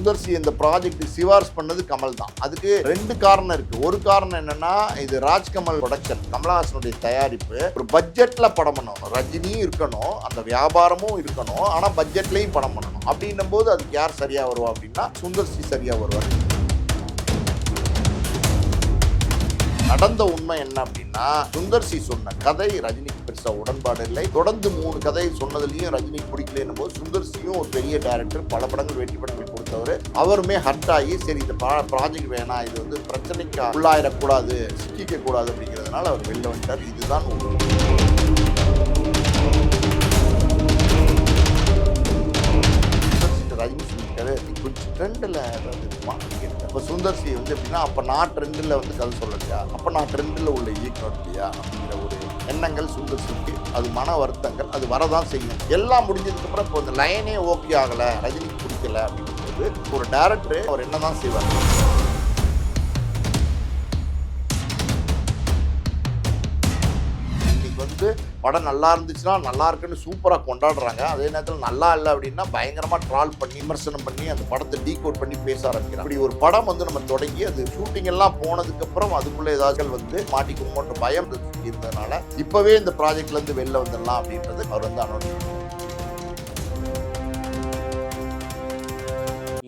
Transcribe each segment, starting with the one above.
சுந்தர்சி இந்த ப்ராஜெக்ட் சிவார்ஸ் பண்ணது கமல் தான். அதுக்கு ரெண்டு காரணம் இருக்கு. ஒரு காரணம் என்னன்னா இது ராஜ்கமல் ப்ரொடக்ஷன் கமலஹாசனுடைய தயாரிப்பு. ஒரு பட்ஜெட்ல படம் பண்ணணும். ரஜினியும் இருக்கணும். அந்த வியாபாரமும் இருக்கணும். ஆனா பட்ஜெட்லயும் படம் பண்ணணும். அப்படின்னும் போது அதுக்கு யார் சரியா வருவா அப்படின்னா சுந்தர்சி சரியா வருவார். நடந்த உண்மை என்ன அப்படின்னா சுந்தர்சி சொன்ன கதை ரஜினிக்கு பெருசா உடன்பாடு இல்லை. தொடர்ந்து மூணு கதை சொன்னதுலயும் ரஜினிக்கு பிடிக்கலன்னும் போது சுந்தர்சியும் ஒரு பெரிய டேரக்டர் பல படங்கள் வெற்றி படங்கள் கொடுத்தவர். அவருமே ஹர்ட் ஆகி சரி இந்த ப்ராஜெக்ட் வேணாம் இது வந்து பிரச்சனைக்கு உள்ளாயிடக்கூடாது சிக்கிக்க கூடாது அப்படிங்கிறதுனால அவர் வெளில வந்துட்டார். இதுதான் உண்மை. ரஜினி சொல்லியிருக்காரு குட் ட்ரெண்டில் ஏதாவது இருக்குமா? இப்போ சுந்தர்சி வந்து எப்படின்னா அப்போ நான் ட்ரெண்டில் வந்து கதை சொல்லலையா? அப்போ நான் ட்ரெண்டில் உள்ள இயக்கம் இல்லையா? அப்படிங்கிற ஒரு எண்ணங்கள் சுந்தர் சிக்கு அது மன வருத்தங்கள் அது வரதான் செய்யும். எல்லாம் முடிஞ்சதுக்கப்புறம் இப்போ இந்த லைனே ஓகே ஆகலை ரஜினிக்கு பிடிக்கல அப்படிங்கும்போது ஒரு டேரக்டர் அவர் என்ன தான் செய்வார்? படம் நல்லா இருந்துச்சுன்னா நல்லா இருக்குன்னு சூப்பராக கொண்டாடுறாங்க. அதே நேரத்தில் நல்லா இல்லை அப்படின்னா பயங்கரமாக ட்ரால் பண்ணி விமர்சனம் பண்ணி அந்த படத்தை டீகோட் பண்ணி பேச ஆரம்பிக்கிறாங்க. இப்படி ஒரு படம் வந்து நம்ம தொடங்கி அது ஷூட்டிங் எல்லாம் போனதுக்கப்புறம் அதுக்குள்ளே ஏதாவது வந்து மாட்டிக்குமோன்ற பயம் இருந்ததுனால இப்போவே இந்த ப்ராஜெக்ட்லேருந்து வெளில வந்துடலாம் அப்படின்றது அவர் வந்து அனௌன்ஸ்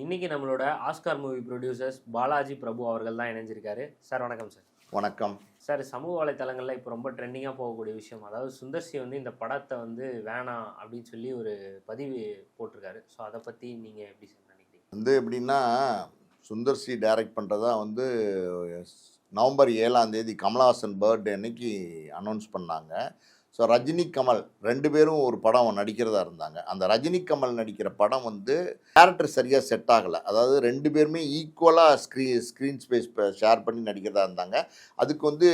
இன்னைக்கு நம்மளோட Oscar movie producers Balaji Prabhu அவர்கள் தான் இணைஞ்சிருக்காரு. சார் வணக்கம் சார். வணக்கம். சார் சமூக வலைத்தளங்களில் இப்போ ரொம்ப ட்ரெண்டிங்காக போகக்கூடிய விஷயம். அதாவது சுந்தர்சி வந்து இந்த படத்தை வந்து வேணாம் அப்படின்னு சொல்லி ஒரு பதிவு போட்டிருக்காரு. ஸோ அதை பற்றி நீங்கள் எப்படி நினைக்கிறீங்க? வந்து எப்படின்னா சுந்தர்சி டைரக்ட் பண்ணுறதா வந்து நவம்பர் ஏழாம் தேதி கமலஹாசன் பர்த்டே அன்னைக்கு அனௌன்ஸ் பண்ணாங்க. ஸோ ரஜினி கமல் ரெண்டு பேரும் ஒரு படம் நடிக்கிறதா இருந்தாங்க. அந்த ரஜினி கமல் நடிக்கிற படம் வந்து கேரக்டர் சரியாக செட் ஆகலை. அதாவது ரெண்டு பேருமே ஈக்குவலாக ஸ்க்ரீ ஸ்க்ரீன் ஸ்பேஸ் ஷேர் பண்ணி நடிக்கிறதா இருந்தாங்க. அதுக்கு வந்து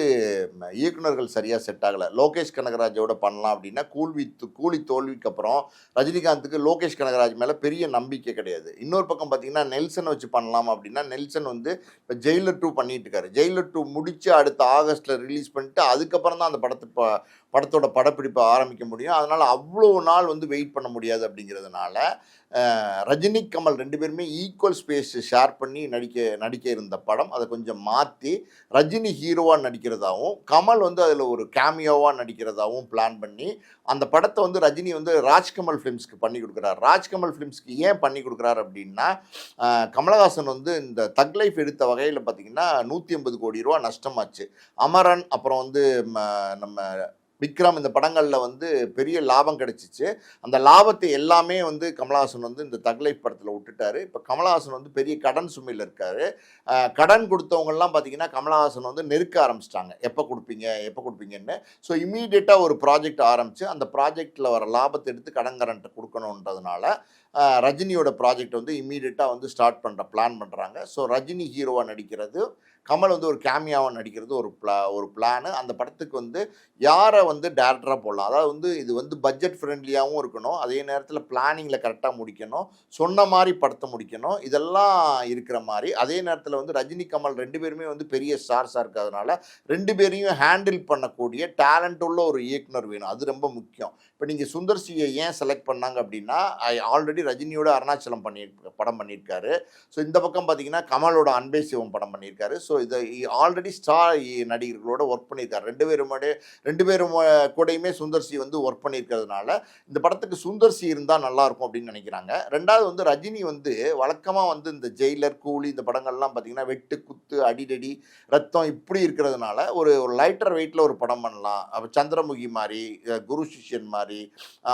இயக்குநர்கள் இயக்குனர்கள் சரியாக செட் ஆகலை. லோகேஷ் கனகராஜோட பண்ணலாம் அப்படின்னா கூல்வி கூலி தோல்விக்கு அப்புறம் ரஜினிகாந்துக்கு லோகேஷ் கனகராஜ் மேலே பெரிய நம்பிக்கை கிடையாது. இன்னொரு பக்கம் பார்த்தீங்கன்னா நெல்சனை வச்சு பண்ணலாம் அப்படின்னா நெல்சன் வந்து இப்போ ஜெயிலர் டூ பண்ணிட்டு இருக்காரு. ஜெயிலர் டூ முடித்து அடுத்த ஆகஸ்ட்டில் ரிலீஸ் பண்ணிட்டு அதுக்கப்புறம் தான் அந்த படத்தை ப படத்தோட படப்பிடிப்பை ஆரம்பிக்க முடியும். அதனால் அவ்வளோ நாள் வந்து வெயிட் பண்ண முடியாது அப்படிங்கிறதுனால ரஜினி கமல் ரெண்டு பேருமே ஈக்குவல் ஸ்பேஸ் ஷேர் பண்ணி நடிக்க நடிக்க இருந்த படம். அதை கொஞ்சம் மாற்றி ரஜினி ஹீரோவாக நடிக்கிறதாகவும் கமல் வந்து அதில் ஒரு கேமியோவாக நடிக்கிறதாகவும் பிளான் பண்ணி அந்த படத்தை வந்து ரஜினி வந்து ராஜ்கமல் ஃபிலிம்ஸ்க்கு பண்ணி கொடுக்குறாரு. ராஜ்கமல் ஃபிலிம்ஸ்க்கு ஏன் பண்ணி கொடுக்குறாரு அப்படின்னா கமலஹாசன் வந்து இந்த தக் லைஃப் எடுத்த வகையில் பார்த்தீங்கன்னா நூற்றி ஐம்பது கோடி ரூபா நஷ்டமாச்சு. அமரன் அப்புறம் வந்து ம, நம்ம விக்ரம் இந்த படங்களில் வந்து பெரிய லாபம் கிடைச்சிச்சு. அந்த லாபத்தை எல்லாமே வந்து கமலஹாசன் வந்து இந்த தகலை படத்தில் விட்டுட்டாரு. இப்போ கமலஹாசன் வந்து பெரிய கடன் சுமையில் இருக்காரு. கடன் கொடுத்தவங்கெல்லாம் பார்த்தீங்கன்னா கமலஹாசன் வந்து நெருக்க ஆரம்பிச்சிட்டாங்க. எப்போ கொடுப்பீங்க எப்போ கொடுப்பீங்கன்னு. ஸோ இமீடியட்டாக ஒரு ப்ராஜெக்ட் ஆரம்பித்து அந்த ப்ராஜெக்டில் வர லாபத்தை எடுத்து கடன்காரன்ட்ட கொடுக்கணுன்றதுனால ரஜினியோட ப்ராஜெக்ட் வந்து இம்மீடியட்டாக வந்து ஸ்டார்ட் பண்ணுற பிளான் பண்ணுறாங்க ஸோ ரஜினி ஹீரோவாக நடிக்கிறது கமல் வந்து ஒரு கேமியாவாக நடிக்கிறது ஒரு பிளா ஒரு பிளானு அந்த படத்துக்கு வந்து யாரை வந்து டேரக்டராக போடலாம்? அதாவது வந்து இது வந்து பட்ஜெட் ஃப்ரெண்ட்லியாகவும் இருக்கணும். அதே நேரத்தில் பிளானிங்கில் கரெக்டாக முடிக்கணும். சொன்ன மாதிரி படத்தை முடிக்கணும். இதெல்லாம் இருக்கிற மாதிரி. அதே நேரத்தில் வந்து ரஜினி கமல் ரெண்டு பேருமே வந்து பெரிய ஸ்டார்ஸாக இருக்கிறதுனால ரெண்டு பேரையும் ஹேண்டில் பண்ணக்கூடிய டேலண்ட் உள்ள ஒரு இயக்குனர் வேணும். அது ரொம்ப முக்கியம். இப்போ நீங்கள் சுந்தர் சியை ஏன் செலக்ட் பண்ணாங்க அப்படின்னா ஆல்ரெடி ரஜினியோட அருணாச்சலம் பண்ணி படம் பண்ணியிருக்காரு. ஸோ இந்த பக்கம் பார்த்தீங்கன்னா கமலோட அன்பே சிவம் படம் பண்ணியிருக்காரு. ஸோ இதை ஆல்ரெடி ஸ்டார் நடிகர்களோட ஒர்க் பண்ணியிருக்காரு. ரெண்டு பேரும் ரெண்டு பேரும் அஹ், கூடயுமே சுந்தர்சி வந்து ஒர்க் பண்ணியிருக்கிறதுனால இந்த படத்துக்கு சுந்தர்சி இருந்தால் நல்லா இருக்கும் அப்படின்னு நினைக்கிறாங்க. ரெண்டாவது வந்து ரஜினி வந்து வழக்கமாக வந்து இந்த ஜெயிலர் கூலி இந்த படங்கள்லாம் பார்த்தீங்கன்னா வெட்டு குத்து அடிடடி ரத்தம் இப்படி இருக்கிறதுனால ஒரு ஒரு லைட்டர் வெயிட்டில் ஒரு படம் பண்ணலாம். அப்போ சந்திரமுகி மாதிரி குரு சிஷ்யன் மாதிரி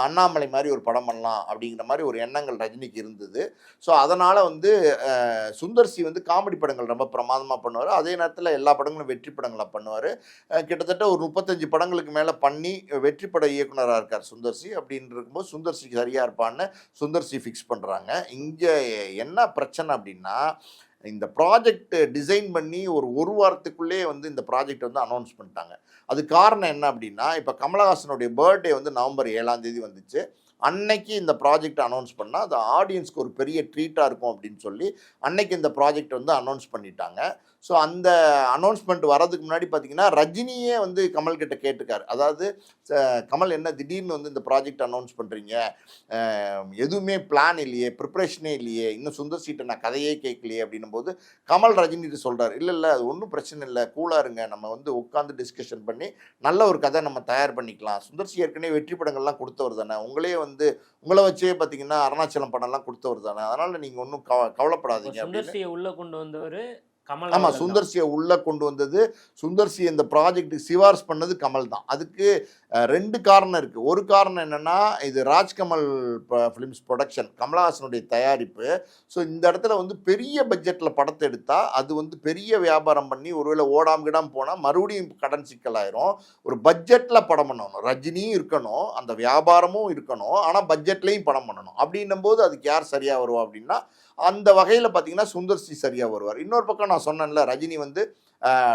அண்ணாமலை மாதிரி ஒரு படம் பண்ணலாம் அப்படிங்கிற மாதிரி ஒரு எண்ணங்கள் ரஜினிக்கு இருந்தது. ஸோ அதனால் வந்து சுந்தர் சுந்தர்சி வந்து காமெடி படங்கள் ரொம்ப பிரமாதமாக பண்ணுவார். அதே நேரத்தில் எல்லா படங்களும் வெற்றி படங்களாக பண்ணுவார். கிட்டத்தட்ட ஒரு முப்பத்தஞ்சு படங்களுக்கு மேலே பண்ணி வெற்றி பட இயக்குனராக இருக்கார் சுந்தர்சி. அப்படின்னு இருக்கும்போது சுந்தர்சி சரியாக இருப்பான்னு சுந்தர்சி ஃபிக்ஸ் பண்ணுறாங்க இங்கே என்ன பிரச்சனை அப்படின்னா இந்த ப்ராஜெக்ட் டிசைன் பண்ணி ஒரு ஒரு வாரத்துக்குள்ளே வந்து இந்த ப்ராஜெக்ட் வந்து அனௌன்ஸ் பண்ணிட்டாங்க. அது காரணம் என்ன அப்படின்னா இப்போ கமலஹாசனுடைய பர்த்டே வந்து நவம்பர் ஏழாம் தேதி வந்துச்சு. அன்னைக்கு இந்த ப்ராஜெக்ட் அனௌன்ஸ் பண்ணால் அது ஆடியன்ஸ்க்கு ஒரு பெரிய ட்ரீட்டாக இருக்கும் அப்படின்னு சொல்லி அன்னைக்கு இந்த ப்ராஜெக்ட் வந்து அனௌன்ஸ் பண்ணிட்டாங்க. ஸோ அந்த அனௌன்ஸ்மெண்ட் வரதுக்கு முன்னாடி பார்த்தீங்கன்னா ரஜினியே வந்து கமல் கிட்ட கேட்டுக்காரு அதாவது கமல் என்ன திடீர்னு வந்து இந்த ப்ராஜெக்ட் அனௌன்ஸ் பண்ணுறீங்க எதுவுமே பிளான் இல்லையே ப்ரிப்ரேஷனே இல்லையே இன்னும் சுந்தர் சீட்டை நான் கதையே கேட்கலையே அப்படின்னும் போது கமல் ரஜினிட்டு சொல்கிறார் இல்லை இல்லை அது ஒன்றும் பிரச்சனை இல்லை கூலாக இருங்க. நம்ம வந்து உட்காந்து டிஸ்கஷன் பண்ணி நல்ல ஒரு கதை நம்ம தயார் பண்ணிக்கலாம். சுந்தர் சி ஏற்கனவே வெற்றி படங்கள்லாம் கொடுத்தவர் தானே. உங்களே வந்து உங்களை வச்சே பார்த்தீங்கன்னா அருணாச்சலம் படம்லாம் கொடுத்தவர் தானே. அதனால் நீங்கள் ஒன்றும் கவ கவலைப்படாதீங்க அப்படின்னு. சுந்தர்சியை உள்ள கொண்டு வந்தவர் கமல் ஆமா அவர்கள் தான். சுந்தர்சியை உள்ள கொண்டு வந்தது. சுந்தர்சி இந்த ப்ராஜெக்ட்டுக்கு சிபாரிசு பண்ணது கமல் தான். அதுக்கு ரெண்டு காரணம் இருக்கு. ஒரு காரணம் என்னன்னா இது ராஜ்கமல் ஃபிலிம்ஸ் ப்ரொடக்ஷன் கமலஹாசனுடைய தயாரிப்பு. ஸோ இந்த இடத்துல வந்து பெரிய பட்ஜெட்ல படத்தை எடுத்தா அது வந்து பெரிய வியாபாரம் பண்ணி ஒருவேளை ஓடாம கிடாம போனால் மறுபடியும் கடன் சிக்கலாயிரும் ஒரு பட்ஜெட்ல படம் பண்ணணும். ரஜினியும் இருக்கணும். அந்த வியாபாரமும் இருக்கணும். ஆனால் பட்ஜெட்லையும் படம் பண்ணணும். அப்படின்னும் போது அதுக்கு யார் சரியா வருவா அப்படின்னா அந்த வகையில் பார்த்தீங்கன்னா சுந்தர்சி சரியாக வருவார். இன்னொரு பக்கம் நான் சொன்னேன்ல ரஜினி வந்து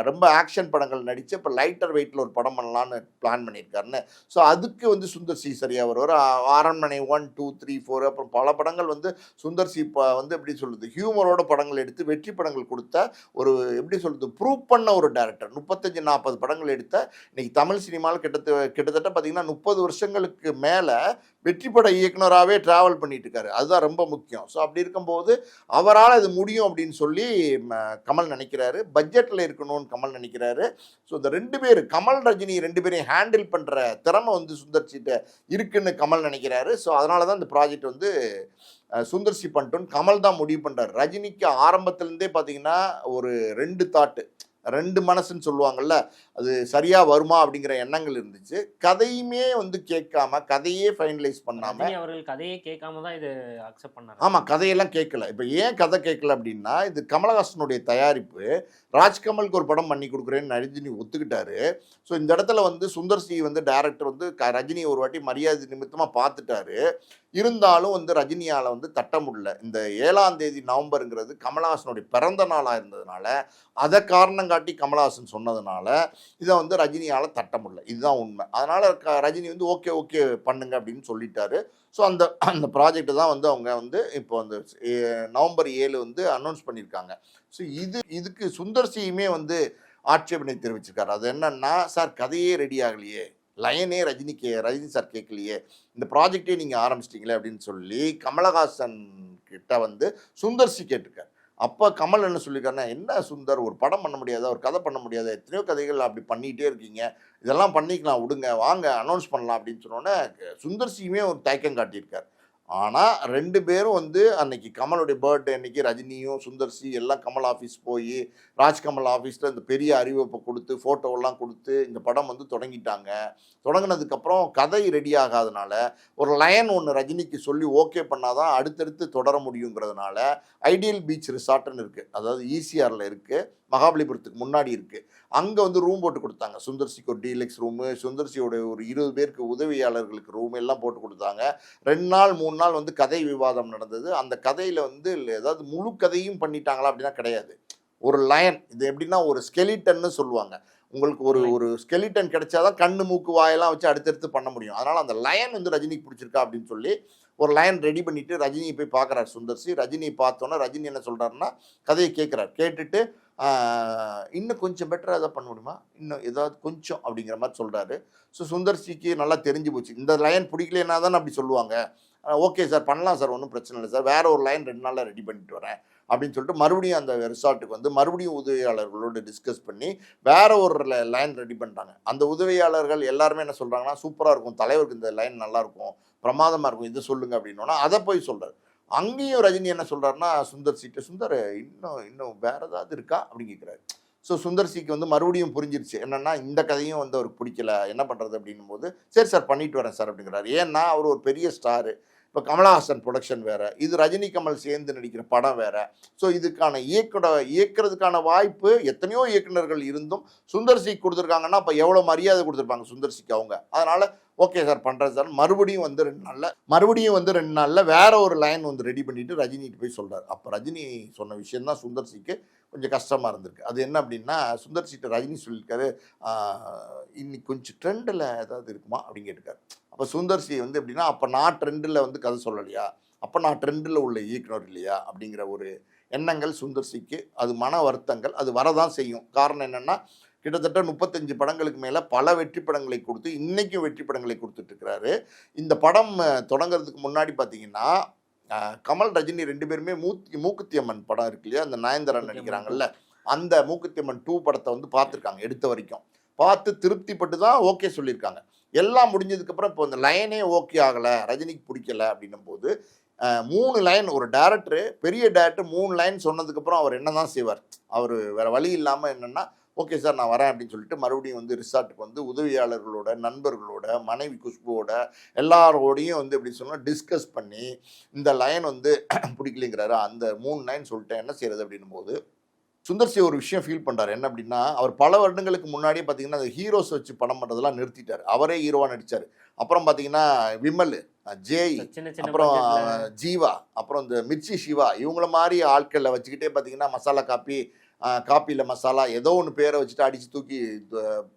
ரொம்ப ஆக்ஷன் படங்கள் நடித்து இப்போ லைட்டர் வெயிட்டில் ஒரு படம் பண்ணலான்னு பிளான் பண்ணியிருக்காருன்னு. ஸோ அதுக்கு வந்து சுந்தர் சி சரியாக வருவார். அரண்மனை ஒன் டூ த்ரீ ஃபோர் அப்புறம் பல படங்கள் வந்து சுந்தர் சி இப்போ வந்து எப்படி சொல்கிறது ஹியூமரோட படங்கள் எடுத்து வெற்றி படங்கள் கொடுத்த ஒரு எப்படி சொல்கிறது ப்ரூவ் பண்ண ஒரு டேரக்டர் முப்பத்தஞ்சு நாற்பது படங்கள் எடுத்த இன்னைக்கு தமிழ் சினிமாவில் கிட்டத்தட்ட கிட்டத்தட்ட பார்த்தீங்கன்னா முப்பது வருஷங்களுக்கு மேலே வெற்றி பட இயக்குனராகவே ட்ராவல் பண்ணிட்டு இருக்காரு அதுதான் ரொம்ப முக்கியம். ஸோ அப்படி இருக்கும்போது அவரால் இது முடியும் அப்படின்னு சொல்லி கமல் நினைக்கிறாரு. பட்ஜெட்டில் இருக்க இருக்கணும்னு கமல் நினைக்கிறாரு. ஸோ இந்த ரெண்டு பேர் கமல் ரஜினி ரெண்டு பேரையும் ஹேண்டில் பண்ணுற திறமை வந்து சுந்தர்சிட்ட இருக்குன்னு கமல் நினைக்கிறாரு. ஸோ அதனால தான் இந்த ப்ராஜெக்ட் வந்து சுந்தர் சுந்தர்சி பண்ணிட்டோன்னு கமல் தான் முடிவு பண்ணுறாரு ரஜினிக்கு ஆரம்பத்துலேருந்தே பார்த்தீங்கன்னா ஒரு ரெண்டு தாட்டு ரெண்டு மனசுன்னு சொல்லுவாங்கல்ல அது சரியா வருமா அப்படிங்கிற எண்ணங்கள் இருந்துச்சு. கதையுமே வந்து கேட்காம கதையே ஃபைனலைஸ் பண்ணாம ரஜினி அவர்கள் கதையே கேட்காம தான் இது அக்செப்ட் பண்ணாரு. ஆமா கதையெல்லாம் கேட்கல. இப்போ ஏன் கதை கேட்கல அப்படின்னா இது கமலஹாசனுடைய தயாரிப்பு. ராஜ்கமலுக்கு ஒரு படம் பண்ணி கொடுக்குறேன்னு ரஜினி ஒத்துக்கிட்டாரு. ஸோ இந்த இடத்துல வந்து சுந்தர் சி வந்து டைரக்டர் வந்து ரஜினி ஒரு வாட்டி மரியாதை நிமித்தமாக பார்த்துட்டாரு. இருந்தாலும் வந்து ரஜினியால் வந்து தட்ட முடியல. இந்த ஏழாம் தேதி நவம்பருங்கிறது கமலஹாசனுடைய பிறந்த நாளாக இருந்ததுனால அதை காரணம் காட்டி கமலஹாசன் சொன்னதுனால இதை வந்து ரஜினியால் தட்ட முடியல. இதுதான் உண்மை. அதனால் க ரஜினி வந்து ஓகே ஓகே பண்ணுங்க அப்படின்னு சொல்லிட்டாரு. ஸோ அந்த அந்த ப்ராஜெக்ட் தான் வந்து அவங்க வந்து இப்போ அந்த நவம்பர் ஏழு வந்து அனௌன்ஸ் பண்ணியிருக்காங்க. ஸோ இது இதுக்கு சுந்தர்சியுமே வந்து ஆட்சேபனை தெரிவிச்சிருக்காரு. அது என்னன்னா சார் கதையே ரெடி ஆகலையே. லயனே கே ரஜினி சார் கேட்கலையே. இந்த ப்ராஜெக்டே நீங்கள் ஆரம்பிச்சிட்டிங்களே அப்படின்னு சொல்லி கமலஹாசன் கிட்ட வந்து சுந்தர்சி கேட்டிருக்காரு. அப்போ கமல் என்ன சொல்லியிருக்காருன்னா என்ன சுந்தர் ஒரு படம் பண்ண முடியாதா? ஒரு கதை பண்ண முடியாதா? எத்தனையோ கதைகள் அப்படி பண்ணிகிட்டே இருக்கீங்க. இதெல்லாம் பண்ணிக்கலாம் விடுங்க வாங்க அனௌன்ஸ் பண்ணலாம் அப்படின்னு சொன்னோன்னே சுந்தர்சியுமே ஒரு தயக்கம் காட்டியிருக்கார். ஆனால் ரெண்டு பேரும் வந்து அன்னைக்கு கமலுடைய பர்த்டே அன்னைக்கு ரஜினியும் சுந்தர்சி எல்லாம் கமல் ஆஃபீஸ் போய் ராஜ்கமல் ஆஃபீஸில் இந்த பெரிய அறிவிப்பை கொடுத்து ஃபோட்டோவெல்லாம் கொடுத்து இந்த படம் வந்து தொடங்கிட்டாங்க. தொடங்கினதுக்கப்புறம் கதை ரெடி ஆகாதனால ஒரு லைன் ஒன்று ரஜினிக்கு சொல்லி ஓகே பண்ணாதான் அடுத்தடுத்து தொடர முடியுங்கிறதுனால ஐடியல் பீச் ரிசார்ட்னு இருக்குது அதாவது ஈசிஆரில் இருக்குது மகாபலிபுரத்துக்கு முன்னாடி இருக்குது அங்கே வந்து ரூம் போட்டு கொடுத்தாங்க. சுந்தர்சிக்கு ஒரு டீலக்ஸ் ரூமு சுந்தர்சியோட ஒரு இருபது பேருக்கு உதவியாளர்களுக்கு ரூம் எல்லாம் போட்டு கொடுத்தாங்க. ரெண்டு நாள் மூணு நாள் வந்து கதை விவாதம் நடந்தது. அந்த கதையில் வந்து ஏதாவது முழு கதையும் பண்ணிட்டாங்களா அப்படின்னா கிடையாது. ஒரு லயன் இது எப்படின்னா ஒரு ஸ்கெலிட்டன்னு சொல்லுவாங்க. உங்களுக்கு ஒரு ஒரு ஸ்கெலிட்டன் கிடைச்சாதான் கண்ணு மூக்கு வாயெல்லாம் வச்சு அடுத்தடுத்து பண்ண முடியும். அதனால் அந்த லயன் வந்து ரஜினிக்கு பிடிச்சிருக்கா அப்படின்னு சொல்லி ஒரு லைன் ரெடி பண்ணிட்டு ரஜினியை போய் பார்க்குறாரு சுந்தர்சி. ரஜினியை பார்த்தோன்னே ரஜினி என்ன சொல்கிறாருன்னா கதையை கேட்குறாரு. கேட்டுட்டு இன்னும் கொஞ்சம் பெட்டராக எதாவது பண்ண முடியுமா? இன்னும் ஏதாவது கொஞ்சம் அப்படிங்கிற மாதிரி சொல்கிறாரு ஸோ சுந்தர்சிக்கு நல்லா தெரிஞ்சு போச்சு. இந்த லைன் பிடிக்கலன்னா தானே அப்படி சொல்லுவாங்க? ஓகே சார் பண்ணலாம் சார் ஒன்றும் பிரச்சனை இல்லை சார் வேற ஒரு லைன் ரெண்டு நாளில் ரெடி பண்ணிட்டு வரேன். அப்படின்னு சொல்லிட்டு மறுபடியும் அந்த ரிசார்ட்டுக்கு வந்து மறுபடியும் உதவியாளர்களோடு டிஸ்கஸ் பண்ணி வேற ஒரு லைன் ரெடி பண்ணிட்டாங்க. அந்த உதவியாளர்கள் எல்லாருமே என்ன சொல்கிறாங்கன்னா சூப்பராக இருக்கும் தலைவருக்கு இந்த லைன் நல்லாயிருக்கும் பிரமாதமாக இருக்கும் இது சொல்லுங்கள் அப்படின்னோன்னா அதை போய் சொல்கிறார் அங்கேயும் ரஜினி என்ன சொல்கிறாருன்னா சுந்தர் சீட்டு சுந்தர் இன்னும் இன்னும் வேறு ஏதாவது இருக்கா? அப்படின்னு கேட்குறாரு ஸோ சுந்தர் சிக்கு வந்து மறுபடியும் புரிஞ்சிருச்சு. என்னன்னா இந்த கதையும் வந்து அவருக்கு பிடிக்கல என்ன பண்ணுறது அப்படின்னும் போது சரி சார் பண்ணிட்டு வரேன் சார் அப்படிங்கிறாரு. ஏன்னா அவர் ஒரு பெரிய ஸ்டாரு இப்போ கமலஹாசன் ப்ரொடக்ஷன் வேறு இது ரஜினி கமல் சேர்ந்து நடிக்கிற படம் வேறு. ஸோ இதுக்கான இயக்கட இயக்குறதுக்கான வாய்ப்பு எத்தனையோ இயக்குநர்கள் இருந்தும் சுந்தர்சிக்கு கொடுத்துருக்காங்கன்னா அப்போ எவ்வளோ மரியாதை கொடுத்துருப்பாங்க சுந்தர்சிக்கு அவங்க. அதனால் ஓகே சார் பண்ணுறேன் சார் மறுபடியும் வந்து ரெண்டு நாளில் மறுபடியும் வந்து ரெண்டு நாளில் வேற ஒரு லைன் வந்து ரெடி பண்ணிவிட்டு ரஜினிட்டு போய் சொல்கிறார் அப்போ ரஜினி சொன்ன விஷயந்தான் சுந்தர்சிக்கு கொஞ்சம் கஷ்டமாக இருந்திருக்கு. அது என்ன அப்படின்னா சுந்தர்சிட்ட ரஜினி சொல்லியிருக்காரு இன்னைக்கு கொஞ்சம் ட்ரெண்டில் ஏதாவது இருக்குமா? அப்படின்னு கேட்டிருக்காரு. அப்போ சுந்தர்சி வந்து எப்படின்னா அப்போ நான் ட்ரெண்டில் வந்து கதை சொல்லலையா? அப்போ நான் ட்ரெண்டில் உள்ள இயக்குனர் இல்லையா? அப்படிங்கிற ஒரு எண்ணங்கள் சுந்தர்சிக்கு அது மன வருத்தங்கள். அது வரதான் செய்யும். காரணம் என்னென்னா கிட்டத்தட்ட முப்பத்தஞ்சு படங்களுக்கு மேலே பல வெற்றி படங்களை கொடுத்து இன்றைக்கும் வெற்றி படங்களை கொடுத்துட்ருக்கிறாரு இந்த படம் தொடங்குறதுக்கு முன்னாடி பார்த்தீங்கன்னா கமல் ரஜினி ரெண்டு பேருமே மூத்தி மூக்குத்தி அம்மன் படம் இருக்கு இல்லையா? அந்த நயன்தாரா நடிக்கிறாங்கல்ல. அந்த மூக்குத்தி அம்மன் டூ படத்தை வந்து பார்த்துருக்காங்க எடுத்த வரைக்கும். பார்த்து திருப்திப்பட்டு தான் ஓகே சொல்லியிருக்காங்க. எல்லாம் முடிஞ்சதுக்கப்புறம் இப்போ இந்த லைனே ஓகே ஆகலை ரஜினிக்கு பிடிக்கல அப்படின்னும் போது மூணு லைன் ஒரு டேரக்டரு பெரிய டேரக்டர் மூணு லைன் சொன்னதுக்கப்புறம் அவர் என்ன தான் செய்வார்? அவர் வேறு வழி இல்லாமல் என்னென்னா ஓகே சார் நான் வரேன் அப்படின்னு சொல்லிட்டு மறுபடியும் வந்து ரிசார்ட்டுக்கு வந்து உதவியாளர்களோட நண்பர்களோட மனைவி குஷ்புவோட எல்லாரோடையும் வந்து எப்படி சொன்னால் டிஸ்கஸ் பண்ணி இந்த லைன் வந்து பிடிக்கலைங்கிறாரு. அந்த மூணு லைன் சொல்லிட்டேன் என்ன செய்யறது அப்படின்னும் போது சுந்தர்சி ஒரு விஷயம் ஃபீல் பண்ணுறாரு என்ன அப்படின்னா அவர் பல வருடங்களுக்கு முன்னாடியே பார்த்தீங்கன்னா அந்த ஹீரோஸ் வச்சு படம் பண்ணுறதெல்லாம் நிறுத்திட்டார். அவரே ஹீரோவாக நடித்தார் அப்புறம் பார்த்தீங்கன்னா விமல் ஜேய் அப்புறம் ஜீவா அப்புறம் இந்த மிர்ச்சி சிவா இவங்கள மாதிரி ஆட்களை வச்சுக்கிட்டே பார்த்தீங்கன்னா மசாலா காப்பி காப்பியில் மசாலா ஏதோ ஒன்று பேரை வச்சுட்டு அடித்து தூக்கி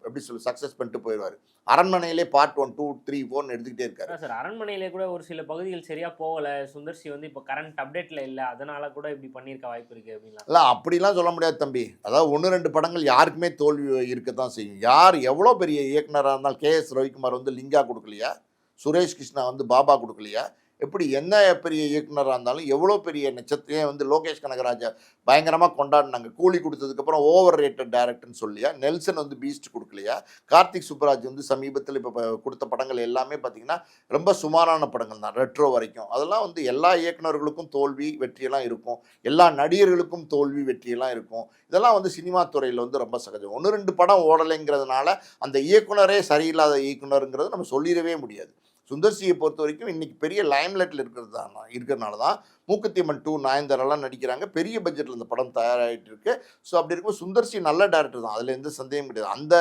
எப்படி சொல்லு சக்ஸஸ் பண்ணிட்டு போயிடுவார். அரண்மனையிலே பார்ட் ஒன் டூ த்ரீ ஃபோர்னு எடுத்துக்கிட்டே இருக்காரு. சார் அரண்மனையிலே கூட ஒரு சில பகுதிகள் சரியா போகல. சுந்தர்சி வந்து இப்போ கரண்ட் அப்டேட்ல இல்ல. அதனால கூட இப்படி பண்ணியிருக்க வாய்ப்பு இருக்கு அப்படின்லாம். இல்லை அப்படிலாம் சொல்ல முடியாது தம்பி. அதாவது ஒன்று ரெண்டு படங்கள் யாருக்குமே தோல்வி இருக்கத்தான் செய்யும். யார் எவ்வளோ பெரிய இயக்குனராக இருந்தாலும் கே எஸ் ரவிக்குமார் வந்து லிங்கா கொடுக்கலையா? சுரேஷ் கிருஷ்ணா வந்து பாபா கொடுக்கலையா? எப்படி என்ன பெரிய இயக்குனராக இருந்தாலும் எவ்வளோ பெரிய நட்சத்திரம் வந்து லோகேஷ் கனகராஜா பயங்கரமாக கொண்டாடினாங்க. கூலி கொடுத்ததுக்கப்புறம் ஓவர் ரேட்டட் டேரக்டர்னு சொல்லியா? நெல்சன் வந்து பீஸ்ட் கொடுக்கலையா? கார்த்திக் சுப்ராஜ் வந்து சமீபத்தில் இப்போ கொடுத்த படங்கள் எல்லாமே பார்த்தீங்கன்னா ரொம்ப சுமாரான படங்கள் தான் ரெட்ரோ வரைக்கும். அதெல்லாம் வந்து எல்லா இயக்குனர்களுக்கும் தோல்வி வெற்றியெல்லாம் இருக்கும். எல்லா நடிகர்களுக்கும் தோல்வி வெற்றியெல்லாம் இருக்கும். இதெல்லாம் வந்து சினிமா துறையில் வந்து ரொம்ப சகஜம். ஒன்று ரெண்டு படம் ஓடலைங்கிறதுனால அந்த இயக்குனரே சரியில்லாத இயக்குனருங்கிறது நம்ம சொல்லிடவே முடியாது. சுந்தர்சியை பொறுத்த வரைக்கும் இன்னைக்கு பெரிய லைம்லைட்டில் இருக்கிறது தான் இருக்கிறதுனால தான் மூக்குத்தியம்மன் டூ நயன்தாரெல்லாம் நடிக்கிறாங்க. பெரிய பட்ஜெட்டில் இந்த படம் தயாராகிட்டு இருக்கு ஸோ அப்படி இருக்கும் சுந்தர்சி நல்ல டேரக்டர் தான். அதில் எந்த சந்தேகம் கிடையாது. அந்த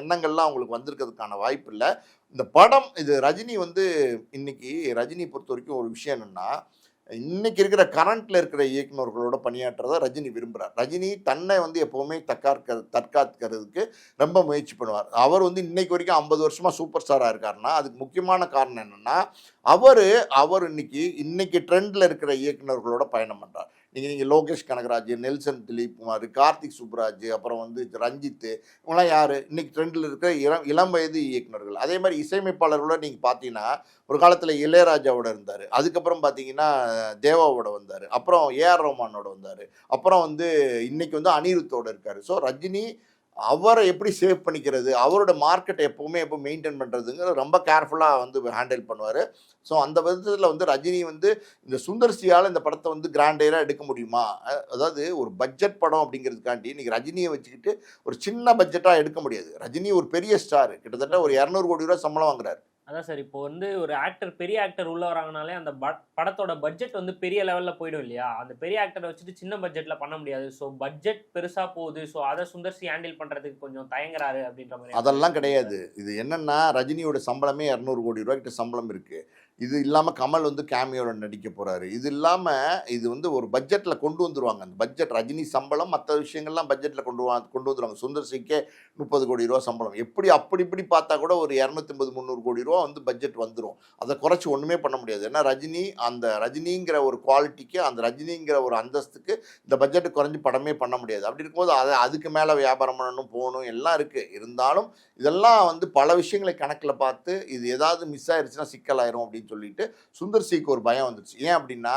எண்ணங்கள்லாம் அவங்களுக்கு வந்திருக்கிறதுக்கான வாய்ப்பு இல்லை. இந்த படம் இது ரஜினி வந்து இன்னைக்கு ரஜினி பொறுத்த வரைக்கும் ஒரு விஷயம் என்னென்னா இன்னைக்கு இருக்கிற கரண்ட்ல இருக்கிற இயக்குநர்களோட பணியாற்றுறத ரஜினி விரும்புகிறார் ரஜினி தன்னை வந்து எப்போவுமே தற்காக்க தற்காத்துக்கிறதுக்கு ரொம்ப முயற்சி பண்ணுவார். அவர் வந்து இன்னைக்கு வரைக்கும் ஐம்பது வருஷமா சூப்பர் ஸ்டாராக இருக்காருன்னா அதுக்கு முக்கியமான காரணம் என்னன்னா அவர் அவர் இன்னைக்கு இன்னைக்கு ட்ரெண்டில் இருக்கிற இயக்குனர்களோட பயணம் பண்ணுறார் நீங்கள் நீங்கள் லோகேஷ் கனகராஜ் நெல்சன் திலீப் குமார் கார்த்திக் சுப்ராஜ் அப்புறம் வந்து ரஞ்சித் இவங்களாம் யார்? இன்னைக்கு ட்ரெண்டில் இருக்கிற இளம் இளம் வயது இயக்குனர்கள் அதே மாதிரி இசையமைப்பாளர்களோட நீங்கள் பார்த்தீங்கன்னா ஒரு காலத்தில் இளையராஜாவோட இருந்தார். அதுக்கப்புறம் பார்த்தீங்கன்னா தேவாவோட வந்தார். அப்புறம் ஏஆர் ரஹ்மானோட வந்தார். அப்புறம் வந்து இன்னைக்கு வந்து அனிருத்தோட இருக்கார். ஸோ ரஜினி அவரை எப்படி சேவ் பண்ணிக்கிறது? அவரோட மார்க்கெட்டை எப்போவுமே எப்போ மெயின்டைன் பண்ணுறதுங்கிறது ரொம்ப கேர்ஃபுல்லாக வந்து ஹேண்டில் பண்ணுவார். ஸோ அந்த விதத்தில் வந்து ரஜினி வந்து இந்த சுந்தர்சியால் இந்த படத்தை வந்து கிராண்டேராக எடுக்க முடியுமா? அதாவது ஒரு பட்ஜெட் படம் அப்படிங்கிறதுக்காண்டி இன்றைக்கி ரஜினியை வச்சுக்கிட்டு ஒரு சின்ன பட்ஜெட்டாக எடுக்க முடியாது. ரஜினி ஒரு பெரிய ஸ்டார் கிட்டத்தட்ட ஒரு இரநூறு கோடி ரூபா சம்பளம் வாங்குறாரு. அதான் சார் இப்போ வந்து ஒரு ஆக்டர் பெரிய ஆக்டர் உள்ள வராங்கனாலே அந்த படத்தோட பட்ஜெட் வந்து பெரிய லெவலில் போயிடும் இல்லையா? அந்த பெரிய ஆக்டரை வச்சுட்டு சின்ன பட்ஜெட்டில் பண்ண முடியாது. ஸோ பட்ஜெட் பெருசாக போகுது. ஸோ அதை சுந்தர்சி ஹேண்டில் பண்ணுறதுக்கு கொஞ்சம் தயங்குறாரு அப்படின்ற மாதிரி. அதெல்லாம் கிடையாது. இது என்னன்னா ரஜினியோட சம்பளமே இரநூறு கோடி ரூபாய்க்கிட்ட சம்பளம் இருக்குது இது இல்லாமல் கமல் வந்து கேமியோட நடிக்க போகிறாரு இது இல்லாமல் இது வந்து ஒரு பட்ஜெட்டில் கொண்டு வந்துருவாங்க. அந்த பட்ஜெட் ரஜினி சம்பளம் மற்ற விஷயங்கள்லாம் பட்ஜெட்டில் கொண்டு வா கொண்டு வந்துருவாங்க. சுந்தர் சிக்கே முப்பது கோடி ரூபா சம்பளம். எப்படி அப்படி இப்படி பார்த்தா கூட ஒரு இரநூத்தம்பது முந்நூறு கோடி ரூபா வந்து பட்ஜெட் வந்துடும் அதை குறைச்சி ஒன்றுமே பண்ண முடியாது. ஏன்னா ரஜினி அந்த ரஜினிங்கிற ஒரு குவாலிட்டிக்கு அந்த ரஜினிங்கிற ஒரு அந்தஸ்துக்கு இந்த பட்ஜெட் குறைஞ்சி படமே பண்ண முடியாது. அப்படி இருக்கும்போது அதை அதுக்கு மேலே வியாபாரம் பண்ணணும் போகணும் எல்லாம் இருக்குது இருந்தாலும் இதெல்லாம் வந்து பல விஷயங்களை கணக்கில் பார்த்து இது ஏதாவது மிஸ் ஆயிடுச்சுன்னா சிக்கலாயிரும் அப்படின்னு சொல்லிட்டு சுந்தர் சிக்கு ஒரு பயம் வந்துருச்சு. ஏன் அப்படின்னா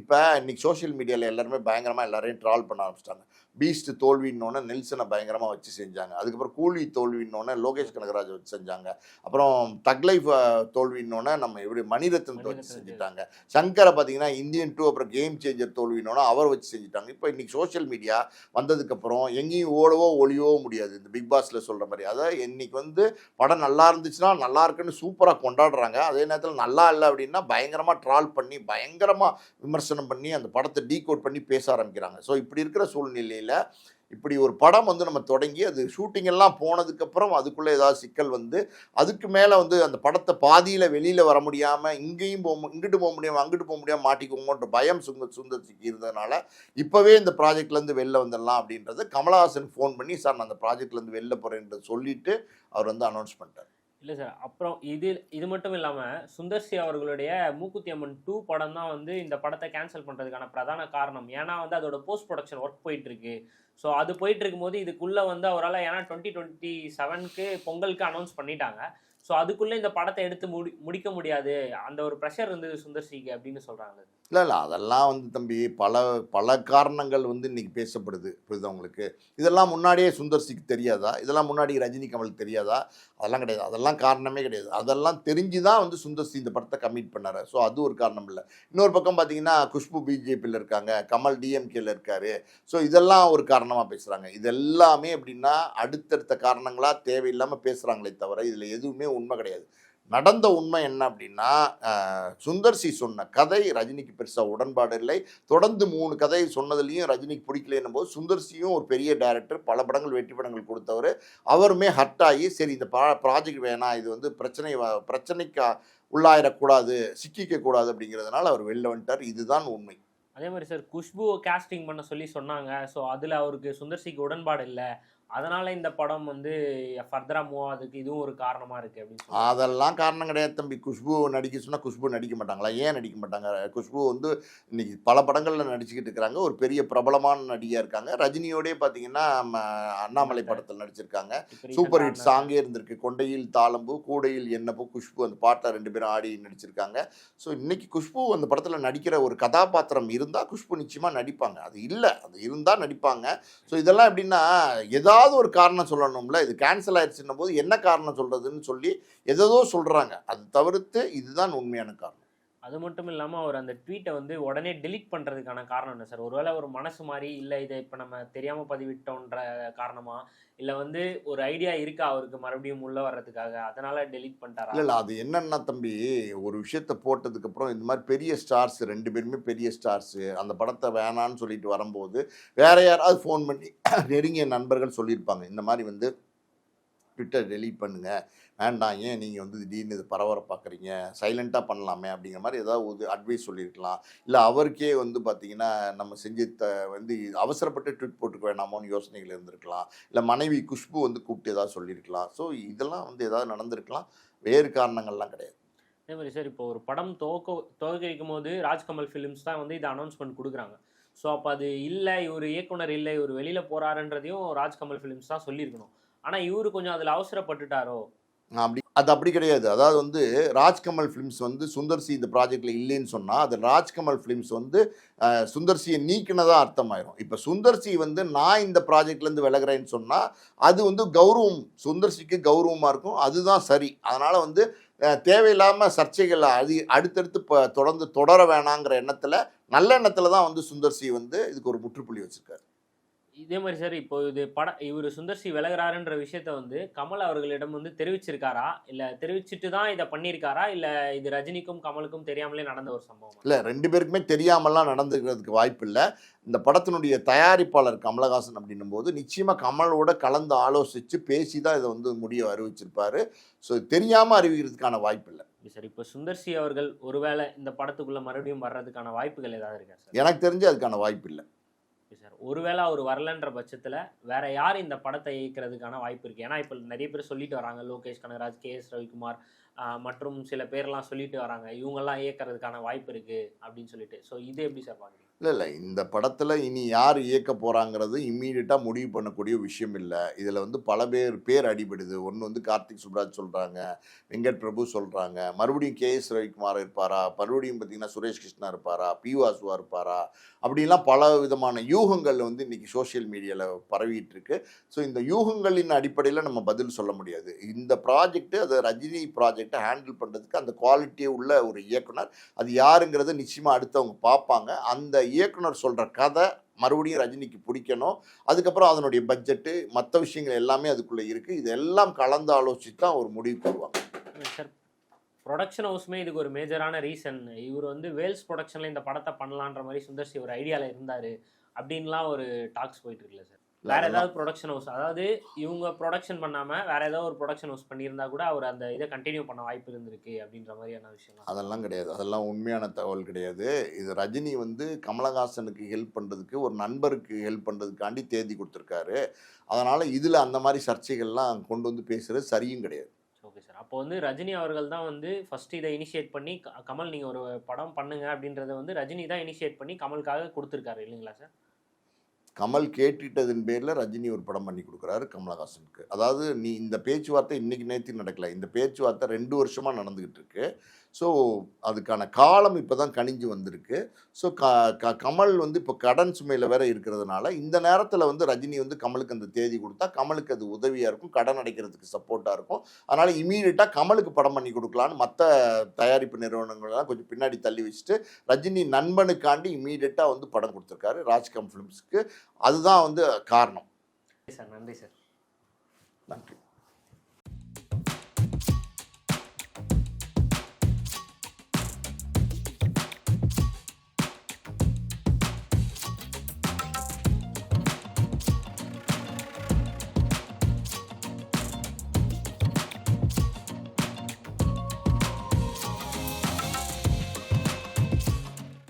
இப்போ இன்னைக்கு சோஷியல் மீடியாவில் எல்லாருமே பயங்கரமாக எல்லாரையும் ட்ரால் பண்ண ஆரம்பிச்சிட்டாங்க. பீஸ்ட் தோல்வின்னொன்னே நெல்சனை பயங்கரமாக வச்சு செஞ்சாங்க. அதுக்கப்புறம் கூலி தோல்வின்னொன்னே லோகேஷ் கனகராஜ் வச்சு செஞ்சாங்க. அப்புறம் தக் லைஃப் தோல்வின்னொன்னே நம்ம எப்படி மணிரத்னத்தை வச்சு செஞ்சுட்டாங்க. சங்கரை பார்த்தீங்கன்னா இந்தியன் டூ அப்புறம் கேம் சேஞ்சர் தோல்வினோன்னா அவர் வச்சு செஞ்சுட்டாங்க. இப்போ இன்னைக்கு சோஷியல் மீடியா வந்ததுக்கப்புறம் எங்கேயும் ஓடவோ ஒளியவோ முடியாது. இந்த பிக் பாஸ்ல சொல்கிற மாதிரி. அதாவது இன்னைக்கு வந்து படம் நல்லா இருந்துச்சுன்னா நல்லா இருக்குன்னு சூப்பராக கொண்டாடுறாங்க. அதே நேரத்தில் நல்லா இல்லை அப்படின்னா பயங்கரமாக ட்ரால் பண்ணி பயங்கரமாக விமர்சனம் பண்ணி அந்த படத்தை டீகோட் பண்ணி பேச ஆரம்பிக்கிறாங்க. ஸோ இப்படி இருக்கிற சூழ்நிலையில் இப்படி ஒரு படம் வந்து நம்ம தொடங்கி அது ஷூட்டிங் எல்லாம் போனதுக்கப்புறம் அதுக்குள்ளே ஏதாவது சிக்கல் வந்து அதுக்கு மேலே வந்து அந்த படத்தை பாதியில் வெளியில் வர முடியாமல் இங்கேயும் போக இங்கிட்டு போக முடியாமல் அங்கிட்டு போக முடியாமல் மாட்டிக்கோங்கன்ற பயம் சுந்த சுந்தரத்துக்கு இருந்ததுனால இப்போவே இந்த ப்ராஜெக்ட்லேருந்து வெளில வந்துடலாம் அப்படின்றது கமலஹாசன் ஃபோன் பண்ணி சார் நான் அந்த ப்ராஜெக்ட்லேருந்து வெளில போகிறேன்றது சொல்லிட்டு அவர் வந்து அனௌன்ஸ் பண்ணிட்டார். இல்லை சார் அப்புறம் இது இது மட்டும் இல்லாமல் சுந்தர்சி அவர்களுடைய மூக்குத்தி அம்மன் டூ படம் தான் வந்து இந்த படத்தை கேன்சல் பண்ணுறதுக்கான பிரதான காரணம். ஏன்னா வந்து அதோட போஸ்ட் ப்ரொடக்ஷன் ஒர்க் போயிட்டுருக்கு. ஸோ அது போயிட்டு இருக்கும்போது இதுக்குள்ளே வந்து அவரால் ஏன்னா டுவெண்ட்டி டுவெண்ட்டி செவனுக்கு பொங்கலுக்கு அனௌன்ஸ் பண்ணிட்டாங்க. ஸோ அதுக்குள்ளே இந்த படத்தை எடுத்து முடி முடிக்க முடியாது. அந்த ஒரு ப்ரெஷர் இருந்தது சுந்தர்சிக்கு அப்படின்னு சொல்கிறாங்க இல்லை இல்லை. அதெல்லாம் வந்து தம்பி பல பல காரணங்கள் வந்து இன்னைக்கு பேசப்படுது. புரியுதா உங்களுக்கு? இதெல்லாம் முன்னாடியே சுந்தர்சிக்கு தெரியாதா? இதெல்லாம் முன்னாடி ரஜினி கமலுக்கு தெரியாதா? அதெல்லாம் கிடையாது. அதெல்லாம் காரணமே கிடையாது. அதெல்லாம் தெரிஞ்சு தான் வந்து சுந்தர்சி இந்த படத்தை கமிட் பண்ணார். ஸோ அது ஒரு காரணம் இல்லை. இன்னொரு பக்கம் பார்த்தீங்கன்னா குஷ்பு பிஜேபியில் இருக்காங்க. கமல் டிஎம்கேல இருக்காரு. ஸோ இதெல்லாம் ஒரு காரணமாக பேசுகிறாங்க இதெல்லாமே எப்படின்னா அடுத்தடுத்த காரணங்களாக தேவையில்லாமல் பேசுகிறாங்களே தவிர இதில் எதுவுமே உண்மை கிடையாது. நடந்த உண்மை என்ன அப்படின்னா சுந்தர்சி சொன்ன கதை ரஜினிக்கு பெருசாக உடன்பாடு இல்லை. தொடர்ந்து மூணு கதை சொன்னதுலேயும் ரஜினிக்கு பிடிக்கலன்னும் போது சுந்தர்சியும் ஒரு பெரிய டைரக்டர் பல படங்கள் வெற்றி படங்கள் கொடுத்தவர். அவருமே ஹர்ட் ஆகி சரி இந்த ப்ராஜெக்ட் வேணாம் இது வந்து பிரச்சனை வ- பிரச்சனைக்கு உள்ளாயிடக்கூடாது சிக்கிக்கக்கூடாது அப்படிங்கிறதுனால அவர் வெளில வந்துட்டார். இதுதான் உண்மை. அதே மாதிரி சார் குஷ்பு கேஸ்டிங் பண்ண சொல்லி சொன்னாங்க. ஸோ அதில் அவருக்கு சுந்தர்சிக்கு உடன்பாடு இல்லை. அதனால இந்த படம் வந்து ஃபர்தராக மூவ் ஆகுதுக்கு இதுவும் ஒரு காரணமாக இருக்குது அப்படின்னு அதெல்லாம் காரணம் கிடையாது தம்பி. குஷ்பு நடிக்க சொன்னால் குஷ்பு நடிக்க மாட்டாங்களா? ஏன் நடிக்க மாட்டாங்க? குஷ்பு வந்து இன்னைக்கு பல படங்களில் நடிச்சுக்கிட்டு இருக்கிறாங்க ஒரு பெரிய பிரபலமான நடிகையாக இருக்காங்க. ரஜினியோடய பார்த்தீங்கன்னா அண்ணாமலை படத்தில் நடிச்சிருக்காங்க. சூப்பர் ஹிட் சாங்கே இருந்திருக்கு. கொண்டையில் தாளம்பு கூடையில் என்னப்போ குஷ்பு அந்த பாட்டை ரெண்டு பேரும் ஆடி நடிச்சிருக்காங்க. ஸோ இன்னைக்கு குஷ்பு அந்த படத்தில் நடிக்கிற ஒரு கதாபாத்திரம் இருந்தால் குஷ்பு நிச்சயமாக நடிப்பாங்க. அது இல்லை. அது இருந்தால் நடிப்பாங்க. ஸோ இதெல்லாம் எப்படின்னா ஏதாவது ஒரு காரணம் சொல்லணும்ல இது கேன்சல் ஆயிடுச்சுன்னும் போது என்ன காரணம் சொல்கிறதுன்னு சொல்லி எதோ சொல்கிறாங்க அது தவிர்த்து இதுதான் உண்மையான காரணம். அது மட்டும் இல்லாமல் அவர் அந்த ட்வீட்டை வந்து உடனே டெலிட் பண்ணுறதுக்கான காரணம் என்ன சார்? ஒருவேளை ஒரு மனசு மாதிரி இல்லை இதை இப்போ நம்ம தெரியாமல் பதிவிட்டோன்ற காரணமா இல்லை வந்து ஒரு ஐடியா இருக்கா அவருக்கு மறுபடியும் உள்ள வர்றதுக்காக? அதனால டெலீட் பண்ணிட்டாரா? இல்லை இல்லை அது என்னென்னா தம்பி ஒரு விஷயத்த போட்டதுக்கப்புறம் இந்த மாதிரி பெரிய ஸ்டார்ஸ் ரெண்டு பேருமே பெரிய ஸ்டார்ஸு அந்த படத்தை வேணான்னு சொல்லிட்டு வரும்போது வேற யாராவது ஃபோன் பண்ணி நெருங்கிய நண்பர்கள் சொல்லியிருப்பாங்க. இந்த மாதிரி வந்து ட்விட்டர் டெலீட் பண்ணுங்க. வேண்டாம் ஏன் நீங்கள் வந்து திடீர்னு இது பரபரப்பாக்குறீங்க? சைலண்ட்டாக பண்ணலாமே அப்படிங்கிற மாதிரி ஏதாவது ஒரு அட்வைஸ் சொல்லியிருக்கலாம் இல்லை அவருக்கே வந்து பார்த்தீங்கன்னா நம்ம செஞ்சு த வந்து அவசரப்பட்டு ட்விட் போட்டுக்க வேணாமோன்னு யோசனைகள் இருந்திருக்கலாம். இல்லை மனைவி குஷ்பு வந்து கூப்பிட்டு ஏதாவது சொல்லியிருக்கலாம் ஸோ இதெல்லாம் வந்து ஏதாவது நடந்திருக்கலாம். வேறு காரணங்கள்லாம் கிடையாது. அதே மாதிரி சார் இப்போ ஒரு படம் துவக்க துவக்க வைக்கும் போது ராஜ்கமல் ஃபிலிம்ஸ் தான் வந்து இதை அனௌன்ஸ்மெண்ட் கொடுக்குறாங்க. ஸோ அப்போ அது இல்லை இவர் இயக்குனர் இல்லை இவர் வெளியில் போகிறாருன்றதையும் ராஜ்கமல் ஃபிலிம்ஸ் தான் சொல்லியிருக்கணும். ஆனால் இவரு கொஞ்சம் அதில் அவசரப்பட்டுட்டாரோ? அப்படி அது அப்படி கிடையாது. அதாவது வந்து ராஜ்கமல் ஃபிலிம்ஸ் வந்து சுந்தர்சி இந்த ப்ராஜெக்டில் இல்லைன்னு சொன்னால் அது ராஜ்கமல் ஃபிலிம்ஸ் வந்து அஹ், சுந்தர்சியை நீக்கினதாக அர்த்தமாயிரும். இப்போ சுந்தர்சி வந்து நான் இந்த ப்ராஜெக்ட்லேருந்து விலகுறேன்னு சொன்னால் அது வந்து கௌரவம் சுந்தர்சிக்கு கௌரவமாக இருக்கும். அதுதான் சரி. அதனால் வந்து தேவையில்லாமல் சர்ச்சைகள் அது அடுத்தடுத்து இப்போ தொடர்ந்து தொடர வேணாங்கிற எண்ணத்தில் நல்ல எண்ணத்தில் தான் வந்து சுந்தர்சி வந்து இதுக்கு ஒரு முற்றுப்புள்ளி வச்சுருக்காரு. இதே மாதிரி சார் இப்போ இது பட இவர் சுந்தர்சி விலகுறாருன்ற விஷயத்த வந்து கமல் அவர்களிடம் வந்து தெரிவிச்சிருக்காரா? இல்லை தெரிவிச்சிட்டு தான் இதை பண்ணியிருக்காரா? இல்லை இது ரஜினிக்கும் கமலுக்கும் தெரியாமலே நடந்த ஒரு சம்பவம்? இல்லை ரெண்டு பேருக்குமே தெரியாமலாம் நடந்துக்கிறதுக்கு வாய்ப்பு இல்லை. இந்த படத்தினுடைய தயாரிப்பாளர் கமலஹாசன் அப்படின்னும் போது நிச்சயமாக கமலோட கலந்து ஆலோசித்து பேசி தான் இதை வந்து முடிய அறிவிச்சிருப்பாரு. ஸோ தெரியாமல் அறிவிக்கிறதுக்கான வாய்ப்பு இல்லை சார் இப்போ சுந்தர்சி அவர்கள் ஒருவேளை இந்த படத்துக்குள்ள மறுபடியும் வர்றதுக்கான வாய்ப்புகள் ஏதாவது இருக்கா சார்? எனக்கு தெரிஞ்சு அதுக்கான வாய்ப்பு இல்லை. சார். ஒருவேளை அவர் வரலன்ற பட்சத்தில் வேற யார் இந்த படத்தை இயக்கிறதுக்கான வாய்ப்பு இருக்கு? ஏன்னா இப்போ நிறைய பேர் சொல்லிட்டு வராங்க லோகேஷ் கனகராஜ் கே எஸ் ரவிக்குமார் மற்றும் சில பேர்லாம் சொல்லிட்டு வராங்க இவங்கெல்லாம் இயக்கிறதுக்கான வாய்ப்பு இருக்கு அப்படின்னு சொல்லிட்டு. ஸோ இது எப்படி சார் பார்க்குறீங்க இல்லை இல்லை. இந்த படத்தில் இனி யார் இயக்க போகிறாங்கிறது இம்மீடியட்டாக முடிவு பண்ணக்கூடிய விஷயம் இல்லை. இதில் வந்து பல பேர் பேர் அடிபடுது. ஒன்று வந்து கார்த்திக் சுப்ராஜ் சொல்கிறாங்க வெங்கட் பிரபு சொல்கிறாங்க மறுபடியும் கே எஸ் ரவிக்குமார் இருப்பாரா? மறுபடியும் பார்த்தீங்கன்னா சுரேஷ் கிருஷ்ணா இருப்பாரா? பி வாசுவா இருப்பாரா? அப்படிலாம் பல விதமான யூகங்கள் வந்து இன்றைக்கி சோஷியல் மீடியாவில் பரவிட்டு இருக்கு ஸோ இந்த யூகங்களின் அடிப்படையில் நம்ம பதில் சொல்ல முடியாது. இந்த ப்ராஜெக்ட்டு அது ரஜினி ப்ராஜெக்டை ஹேண்டில் பண்ணுறதுக்கு அந்த குவாலிட்டியே உள்ள ஒரு இயக்குனர். அது யாருங்கிறத நிச்சயமாக அடுத்தவங்க பார்ப்பாங்க. அந்த இயக்குனர் சொல்கிற கதை மறுபடியும் ரஜினிக்கு பிடிக்கணும். அதுக்கப்புறம் அதனுடைய பட்ஜெட்டு மற்ற விஷயங்கள் எல்லாமே அதுக்குள்ளே இருக்குது இதெல்லாம் கலந்து ஆலோசித்து தான் ஒரு முடிவு போடுவாங்க. சார் ப்ரொடக்ஷன் ஹவுஸ்மே இதுக்கு ஒரு மேஜரான ரீசன் இவர் வந்து வேல்ஸ் ப்ரொடக்ஷனில் இந்த படத்தை பண்ணலான்ற மாதிரி சுந்தர்சி ஒரு ஐடியாவில் இருந்தார். அப்படின்லாம் ஒரு டாக்ஸ் போயிட்டு இருக்குல்ல சார் வேற ஏதாவது ப்ரொடக்ஷன் ஹவுஸ் அதாவது இவங்க ப்ரொடக்ஷன் பண்ணாம வேற ஏதாவது ஒரு ப்ரொடக்ஷன் ஹவுஸ் பண்ணியிருந்தா கூட அவர் அந்த இதை கண்டினியூ பண்ண வாய்ப்பு இருந்திருக்கு அப்படின்ற மாதிரியான விஷயம் அதெல்லாம் கிடையாது. அதெல்லாம் உண்மையான தகவல் கிடையாது. இது ரஜினி வந்து கமலஹாசனுக்கு ஹெல்ப் பண்ணுறதுக்கு ஒரு நண்பருக்கு ஹெல்ப் பண்ணுறதுக்காண்டி தேதி கொடுத்துருக்காரு. அதனால் இதில் அந்த மாதிரி சர்ச்சைகள்லாம் கொண்டு வந்து பேசுகிறது சரியும் கிடையாது. ஓகே சார் அப்போ வந்து ரஜினி அவர்கள் தான் வந்து ஃபர்ஸ்ட் இதை இனிஷியேட் பண்ணி கமல் நீங்கள் ஒரு படம் பண்ணுங்க அப்படின்றத வந்து ரஜினி தான் இனிஷியேட் பண்ணி கமலுக்காக கொடுத்துருக்காரு இல்லைங்களா சார் கமல் கேட்டுட்டதன் பேரில் ரஜினி ஒரு படம் பண்ணி கொடுக்குறாரு கமலஹாசனுக்கு. அதாவது நீ இந்த பேச்சுவார்த்தை இன்றைக்கி நேற்று நடக்கலை. இந்த பேச்சுவார்த்தை ரெண்டு வருஷமாக நடந்துக்கிட்டு இருக்கு. ஸோ அதுக்கான காலம் இப்போ தான் கனிஞ்சு வந்திருக்கு. ஸோ க க கமல் வந்து இப்போ கடன் சுமையில் வேற இருக்கிறதுனால இந்த நேரத்தில் வந்து ரஜினி வந்து கமலுக்கு அந்த தேதி கொடுத்தா கமலுக்கு அது உதவியாக இருக்கும் கடன் அடைக்கிறதுக்கு சப்போர்ட்டாக இருக்கும். அதனால் இமீடியட்டாக கமலுக்கு படம் பண்ணி கொடுக்கலான்னு மற்ற தயாரிப்பு நிறுவனங்கள்லாம் கொஞ்சம் பின்னாடி தள்ளி வச்சுட்டு ரஜினி நண்பனுக்காண்டி இமீடியட்டாக வந்து படம் கொடுத்துருக்காரு ராஜ்கம் ஃபிலிம்ஸ்க்கு அதுதான் வந்து காரணம். சார் நன்றி சார். நன்றி.